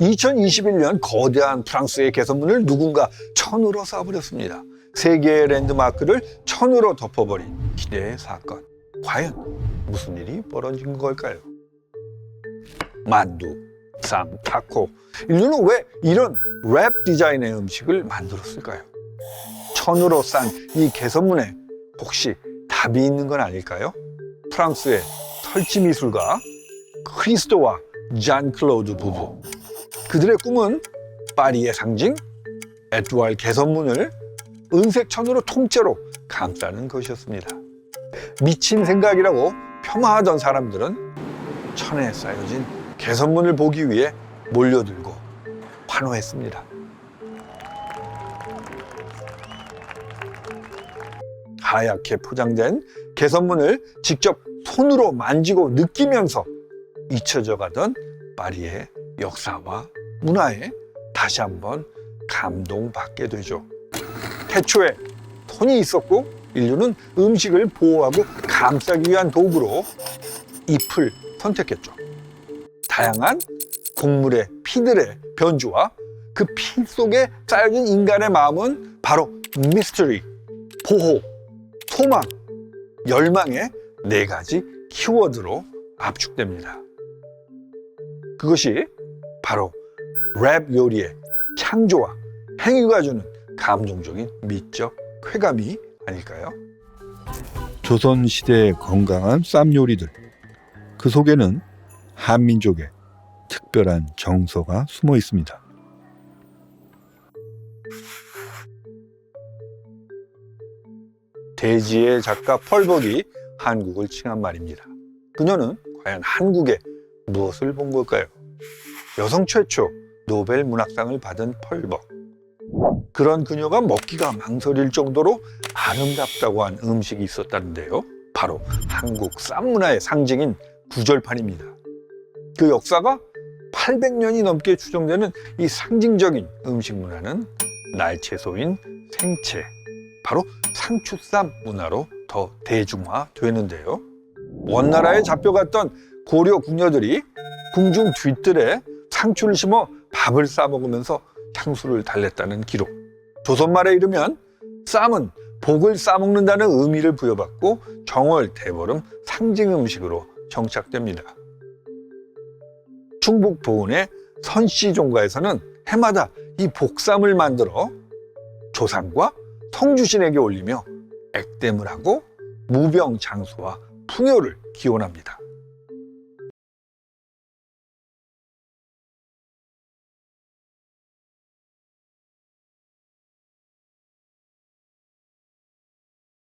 2021년 거대한 프랑스의 개선문을 누군가 천으로 쌓아버렸습니다. 세계의 랜드마크를 천으로 덮어버린 기대의 사건. 과연 무슨 일이 벌어진 걸까요? 만두, 쌈, 타코. 인류는 왜 이런 랩 디자인의 음식을 만들었을까요? 천으로 싼 이 개선문에 혹시 답이 있는 건 아닐까요? 프랑스의 설치 미술가 크리스토와 잔 클로드 부부. 그들의 꿈은 파리의 상징 에뚜알 개선문을 은색 천으로 통째로 감싸는 것이었습니다. 미친 생각이라고 폄하하던 사람들은 천에 쌓여진 개선문을 보기 위해 몰려들고 환호했습니다. 하얗게 포장된 개선문을 직접 손으로 만지고 느끼면서 잊혀져 가던 파리의 역사와 문화에 다시 한번 감동받게 되죠. 태초에 손이 있었고 인류는 음식을 보호하고 감싸기 위한 도구로 잎을 선택했죠. 다양한 곡물의 피들의 변주와 그 피 속에 쌓여진 인간의 마음은 바로 미스터리, 보호, 소망, 열망의 네 가지 키워드로 압축됩니다. 그것이 바로 랩 요리의 창조와 행위가 주는 감동적인 미적 쾌감이 아닐까요? 조선시대의 건강한 쌈 요리들. 그 속에는 한민족의 특별한 정서가 숨어 있습니다. 대지의 작가 펄벅이 한국을 칭한 말입니다. 그녀는 과연 한국에 무엇을 본 걸까요? 여성 최초 노벨 문학상을 받은 펄벅. 그런 그녀가 먹기가 망설일 정도로 아름답다고 한 음식이 있었다는데요. 바로 한국 쌈 문화의 상징인 구절판입니다. 그 역사가 800년이 넘게 추정되는 이 상징적인 음식 문화는 날채소인 생채, 바로 상추쌈 문화로 더 대중화되는데요. 원나라에 잡혀갔던 고려 궁녀들이 궁중 뒤뜰에 상추를 심어 밥을 싸 먹으면서 향수를 달랬다는 기록. 조선 말에 이르면 쌈은 복을 싸먹는다는 의미를 부여받고 정월, 대보름 상징 음식으로 정착됩니다. 충북 보은의 선씨 종가에서는 해마다 이 복쌈을 만들어 조상과 성주신에게 올리며 액땜을 하고 무병 장수와 풍요를 기원합니다.